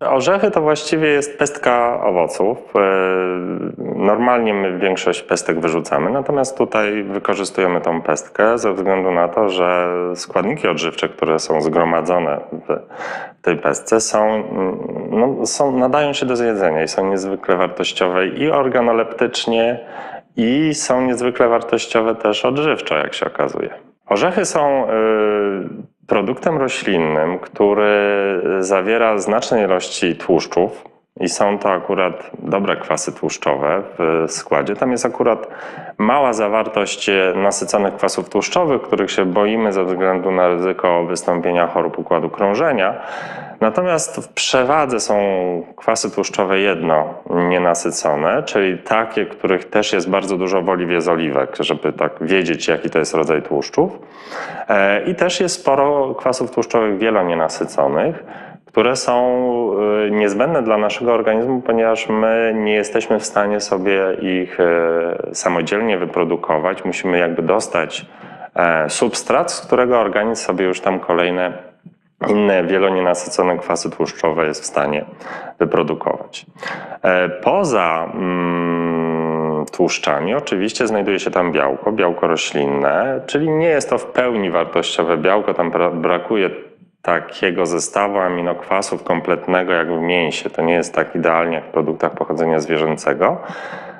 Orzechy to właściwie jest pestka owoców. E, Normalnie my większość pestek wyrzucamy, natomiast tutaj wykorzystujemy tą pestkę ze względu na to, że składniki odżywcze, które są zgromadzone w tej pestce są, mm, no, są, nadają się do zjedzenia i są niezwykle wartościowe i organoleptycznie i są niezwykle wartościowe też odżywczo, jak się okazuje. Orzechy są y, produktem roślinnym, który zawiera znaczne ilości tłuszczów i są to akurat dobre kwasy tłuszczowe w składzie. Tam jest akurat mała zawartość nasyconych kwasów tłuszczowych, których się boimy ze względu na ryzyko wystąpienia chorób układu krążenia. Natomiast w przewadze są kwasy tłuszczowe jedno nienasycone, czyli takie, których też jest bardzo dużo w oliwie z oliwek, żeby tak wiedzieć, jaki to jest rodzaj tłuszczów. E, I też jest sporo kwasów tłuszczowych wielonienasyconych, które są y, niezbędne dla naszego organizmu, ponieważ my nie jesteśmy w stanie sobie ich y, samodzielnie wyprodukować. Musimy jakby dostać e, substrat, z którego organizm sobie już tam kolejne inne wielonienasycone kwasy tłuszczowe jest w stanie wyprodukować. E, Poza mm, tłuszczami oczywiście znajduje się tam białko, białko roślinne, czyli nie jest to w pełni wartościowe białko, tam bra- brakuje takiego zestawu aminokwasów kompletnego jak w mięsie. To nie jest tak idealnie jak w produktach pochodzenia zwierzęcego.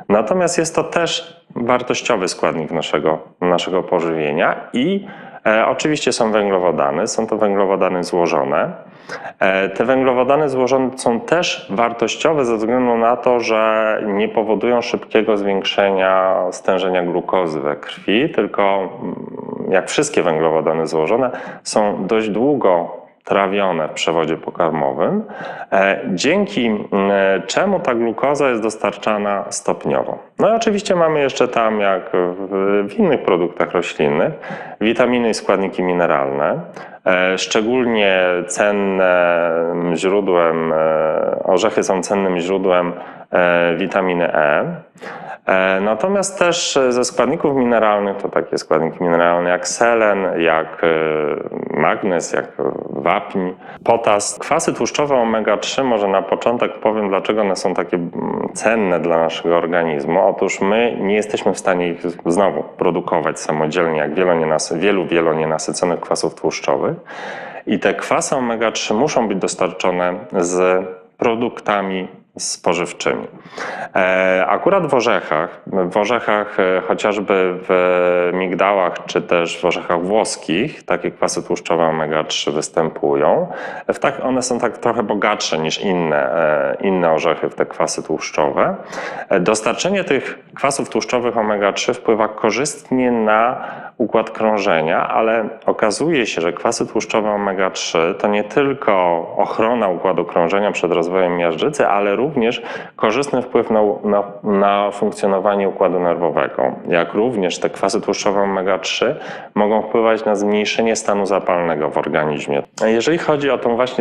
Natomiast jest to też wartościowy składnik naszego, naszego pożywienia i oczywiście są węglowodany, są to węglowodany złożone. E, te węglowodany złożone są też wartościowe ze względu na to, że nie powodują szybkiego zwiększenia stężenia glukozy we krwi, tylko mm, jak wszystkie węglowodany złożone, są dość długo trawione w przewodzie pokarmowym, e, dzięki m, czemu ta glukoza jest dostarczana stopniowo. No i oczywiście mamy jeszcze tam, jak w, innych produktach roślinnych, witaminy i składniki mineralne. E, Szczególnie cennym źródłem, e, orzechy są cennym źródłem e, witaminy E. E, Natomiast też ze składników mineralnych, to takie składniki mineralne jak selen, jak e, magnez, jak wapń, potas. Kwasy tłuszczowe omega-3, może na początek powiem, dlaczego one są takie mm, cenne dla naszego organizmu. Otóż my nie jesteśmy w stanie ich znowu produkować samodzielnie, jak wielu wielonienasyconych kwasów tłuszczowych. I te kwasy omega-3 muszą być dostarczone z produktami spożywczymi. E, Akurat w orzechach, w orzechach e, chociażby w migdałach czy też w orzechach włoskich takie kwasy tłuszczowe omega-3 występują. W tak, one są tak trochę bogatsze niż inne, e, inne orzechy w te kwasy tłuszczowe. Dostarczenie tych kwasów tłuszczowych omega-3 wpływa korzystnie na układ krążenia, ale okazuje się, że kwasy tłuszczowe omega-3 to nie tylko ochrona układu krążenia przed rozwojem miażdżycy, ale również korzystny wpływ na, na, na funkcjonowanie układu nerwowego. Jak również te kwasy tłuszczowe omega-3 mogą wpływać na zmniejszenie stanu zapalnego w organizmie. Jeżeli chodzi o tą właśnie